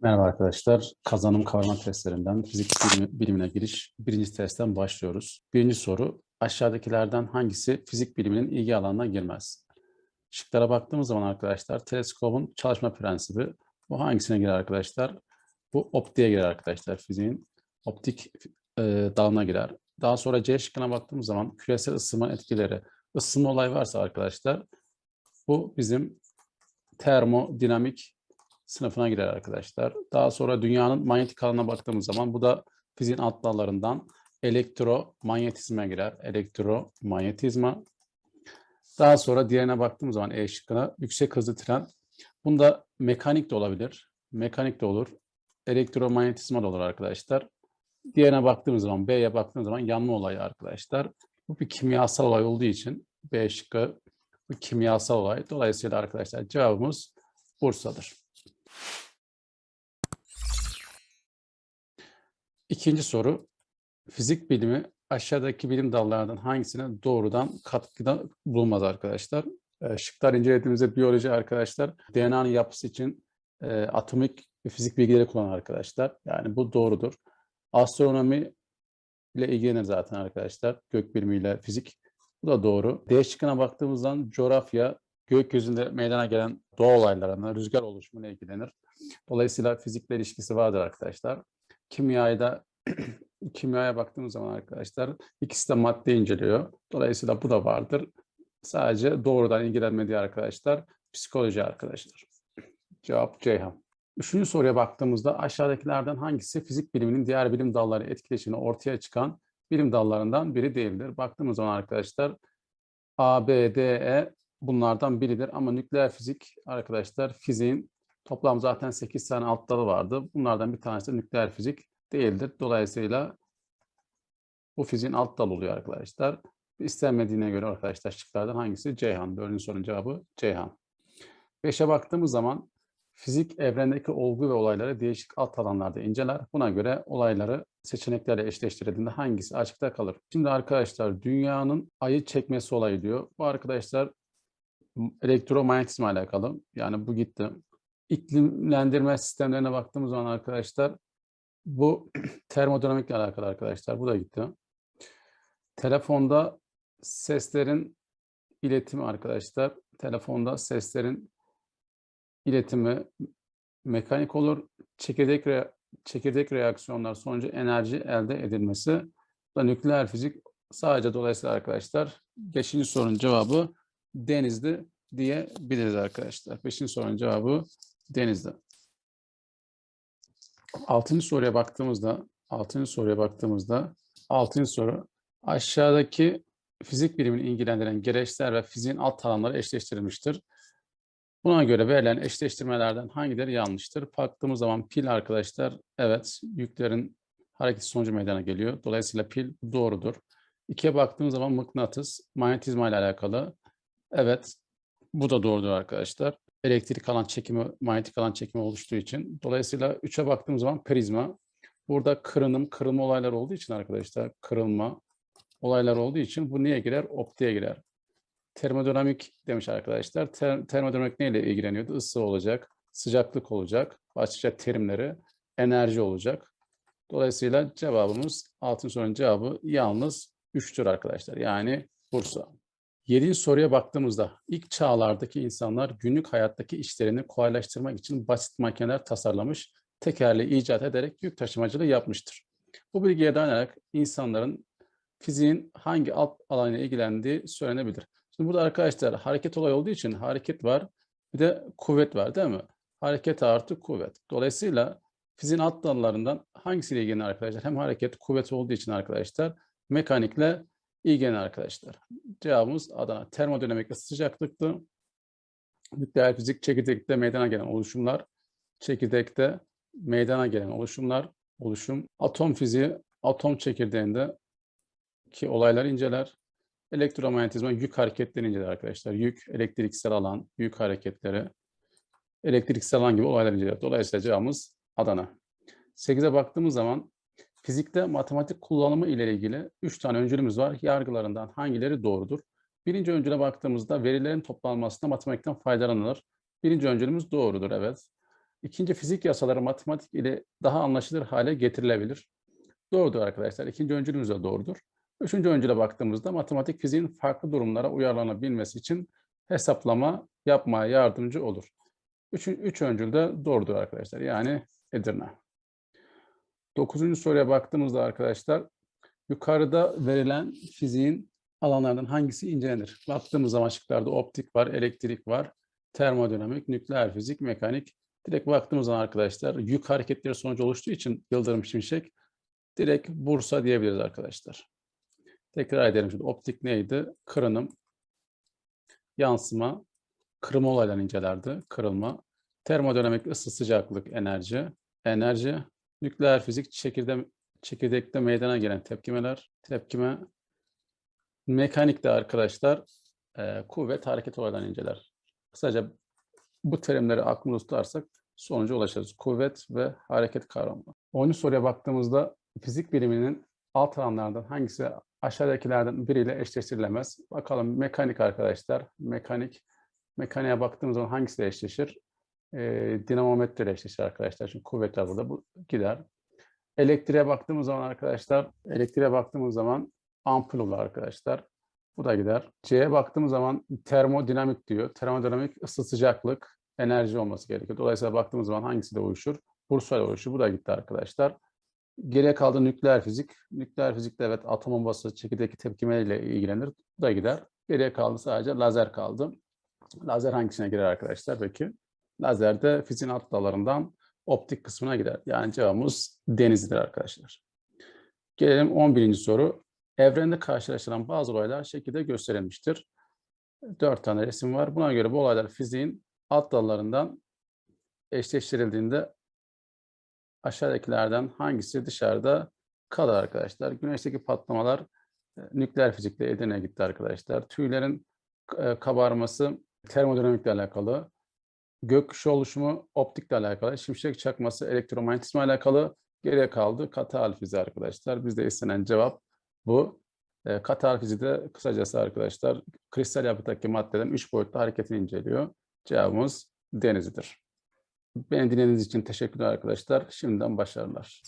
Merhaba arkadaşlar. Kazanım kavrama testlerinden fizik bilimi- bilimine giriş birinci testten başlıyoruz. Birinci soru aşağıdakilerden hangisi fizik biliminin ilgi alanına girmez? Şıklara baktığımız zaman arkadaşlar teleskopun çalışma prensibi bu hangisine girer arkadaşlar? Bu optiğe girer arkadaşlar fiziğin optik e, dalına girer. Daha sonra C şıkkına baktığımız zaman küresel ısınma etkileri ısınma olay varsa arkadaşlar bu bizim termodinamik sınıfına girer arkadaşlar. Daha sonra dünyanın manyetik alanına baktığımız zaman bu da fiziğin alt dallarından elektromanyetizme girer. Elektromanyetizma. Daha sonra diğerine baktığımız zaman E şıkkına yüksek hızlı tren. Bunda mekanik de olabilir. Mekanik de olur. Elektromanyetizma da olur arkadaşlar. Diğerine baktığımız zaman B'ye baktığımız zaman yanma olayı arkadaşlar. Bu bir kimyasal olay olduğu için B şıkkı bir kimyasal olay. Dolayısıyla arkadaşlar cevabımız Bursa'dır. İkinci soru. Fizik bilimi aşağıdaki bilim dallarından hangisine doğrudan katkıda bulunmaz arkadaşlar? E, şıklar incelediğimizde biyoloji arkadaşlar DNA'nın yapısı için e, atomik fizik bilgileri kullanan arkadaşlar. Yani bu doğrudur. Astronomi ile ilgilenir zaten arkadaşlar. Gök bilimiyle fizik. Bu da doğru. D şıkkına baktığımızdan coğrafya, gökyüzünde meydana gelen doğa olaylarına, rüzgar oluşumuna ilgilenir. Dolayısıyla fizikle ilişkisi vardır arkadaşlar. Kimyayı da kimyaya baktığımız zaman arkadaşlar ikisi de madde inceliyor. Dolayısıyla bu da vardır. Sadece doğrudan ilgilenmediği arkadaşlar psikoloji arkadaşlar. Cevap Ceyhan. Üçüncü soruya baktığımızda aşağıdakilerden hangisi fizik biliminin diğer bilim dalları etkileşimini ortaya çıkan bilim dallarından biri değildir? Baktığımız zaman arkadaşlar A, B, D, E bunlardan biridir ama nükleer fizik arkadaşlar fiziğin toplam zaten 8 tane alt dalı vardı. Bunlardan bir tanesi de nükleer fizik değildir. Dolayısıyla bu fiziğin alt dalı oluyor arkadaşlar. İstenmediğine göre arkadaşlar şıklardan hangisi? Ceyhan. Dördüncü sorunun cevabı Ceyhan. Beşe baktığımız zaman fizik evrendeki olgu ve olayları değişik alt alanlarda inceler. Buna göre olayları seçeneklerle eşleştirildiğinde hangisi açıkta kalır? Şimdi arkadaşlar dünyanın ayı çekmesi olayı diyor. Bu arkadaşlar elektromanyetizma alakalı. Yani bu gitti. İklimlendirme sistemlerine baktığımız zaman arkadaşlar bu termodinamikle alakalı arkadaşlar. Bu da gitti. Telefonda seslerin iletimi arkadaşlar. Telefonda seslerin iletimi mekanik olur. Çekirdek re çekirdek reaksiyonlar sonucu enerji elde edilmesi. Da nükleer fizik sadece dolayısıyla arkadaşlar 5. sorunun cevabı denizdi diyebiliriz arkadaşlar. 5. sorunun cevabı denizde. Altıncı soruya baktığımızda, altıncı soruya baktığımızda, altıncı soru aşağıdaki fizik bilimini ilgilendiren gereçler ve fiziğin alt alanları eşleştirilmiştir. Buna göre verilen eşleştirmelerden hangileri yanlıştır? Baktığımız zaman pil arkadaşlar, evet yüklerin hareketi sonucu meydana geliyor. Dolayısıyla pil doğrudur. İkiye baktığımız zaman mıknatıs, manyetizma ile alakalı. Evet, bu da doğrudur arkadaşlar elektrik alan çekimi, manyetik alan çekimi oluştuğu için. Dolayısıyla 3'e baktığımız zaman prizma. Burada kırınım, kırılma olayları olduğu için arkadaşlar, kırılma olaylar olduğu için bu niye girer? Optiğe girer. Termodinamik demiş arkadaşlar. Ter termodinamik neyle ilgileniyordu? Isı olacak, sıcaklık olacak, başlıca terimleri, enerji olacak. Dolayısıyla cevabımız, altın sorunun cevabı yalnız 3'tür arkadaşlar. Yani Bursa. Yedinci soruya baktığımızda ilk çağlardaki insanlar günlük hayattaki işlerini kolaylaştırmak için basit makineler tasarlamış, tekerleği icat ederek yük taşımacılığı yapmıştır. Bu bilgiye dayanarak insanların fiziğin hangi alt alanıyla ilgilendiği söylenebilir. Şimdi burada arkadaşlar hareket olay olduğu için hareket var, bir de kuvvet var değil mi? Hareket artı kuvvet. Dolayısıyla fiziğin alt dallarından hangisiyle ilgilenen arkadaşlar? Hem hareket, kuvvet olduğu için arkadaşlar mekanikle ilgilenen arkadaşlar. Cevabımız Adana. Termodinamikle sıcaklıktı. Nükleer fizik çekirdekte meydana gelen oluşumlar. Çekirdekte meydana gelen oluşumlar. Oluşum. Atom fiziği atom çekirdeğinde ki olaylar inceler. Elektromanyetizma yük hareketleri inceler arkadaşlar. Yük, elektriksel alan, yük hareketleri, elektriksel alan gibi olaylar inceler. Dolayısıyla cevabımız Adana. 8'e baktığımız zaman Fizikte matematik kullanımı ile ilgili üç tane öncülümüz var. Yargılarından hangileri doğrudur? Birinci öncüle baktığımızda verilerin toplanmasında matematikten faydalanılır. Birinci öncülümüz doğrudur, evet. İkinci fizik yasaları matematik ile daha anlaşılır hale getirilebilir. Doğrudur arkadaşlar. İkinci öncülümüz de doğrudur. Üçüncü öncüle baktığımızda matematik fiziğin farklı durumlara uyarlanabilmesi için hesaplama yapmaya yardımcı olur. Üç, üç öncül de doğrudur arkadaşlar. Yani Edirne. Dokuzuncu soruya baktığımızda arkadaşlar yukarıda verilen fiziğin alanlardan hangisi incelenir? Baktığımız zaman şıklarda optik var, elektrik var, termodinamik, nükleer fizik, mekanik. Direkt baktığımız zaman arkadaşlar yük hareketleri sonucu oluştuğu için Yıldırım Şimşek direkt Bursa diyebiliriz arkadaşlar. Tekrar edelim şimdi optik neydi? Kırınım, yansıma, kırılma olaylarını incelerdi. Kırılma, termodinamik ısı sıcaklık enerji, enerji, nükleer fizik çekirde, çekirdekte meydana gelen tepkimeler, tepkime, mekanik de arkadaşlar e, kuvvet hareket olaylarını inceler. Kısaca bu terimleri aklımızda tutarsak sonuca ulaşırız. Kuvvet ve hareket kavramı. 10. soruya baktığımızda fizik biliminin alt alanlardan hangisi aşağıdakilerden biriyle eşleştirilemez? Bakalım mekanik arkadaşlar. Mekanik. Mekaniğe baktığımız zaman hangisiyle eşleşir? Ee, dinamometre ile eşleşir arkadaşlar. Çünkü kuvvetler burada bu gider. Elektriğe baktığımız zaman arkadaşlar, elektriğe baktığımız zaman ampul olur arkadaşlar. Bu da gider. C'ye baktığımız zaman termodinamik diyor. Termodinamik ısı sıcaklık, enerji olması gerekiyor. Dolayısıyla baktığımız zaman hangisi de uyuşur? Bursa ile uyuşur. Bu da gitti arkadaşlar. Geriye kaldı nükleer fizik. Nükleer fizikte evet atom bombası çekirdeki tepkimeyle ilgilenir. Bu da gider. Geriye kaldı sadece lazer kaldı. Lazer hangisine girer arkadaşlar peki? Lazer de fiziğin alt dallarından optik kısmına girer. Yani cevabımız denizdir arkadaşlar. Gelelim 11. soru. Evrende karşılaşılan bazı olaylar şekilde gösterilmiştir. Dört tane resim var. Buna göre bu olaylar fiziğin alt dallarından eşleştirildiğinde aşağıdakilerden hangisi dışarıda kalır arkadaşlar? Güneşteki patlamalar e, nükleer fizikle Edirne'ye gitti arkadaşlar. Tüylerin e, kabarması termodinamikle alakalı. Gökkuşağı oluşumu optikle alakalı. Şimşek çakması elektromanyetizma alakalı. Geriye kaldı katı hal fiziği arkadaşlar. Bizde istenen cevap bu. E, katı hal fiziği de kısacası arkadaşlar kristal yapıdaki maddelerin üç boyutlu hareketini inceliyor. Cevabımız denizidir. Beni dinlediğiniz için teşekkürler arkadaşlar. Şimdiden başarılar.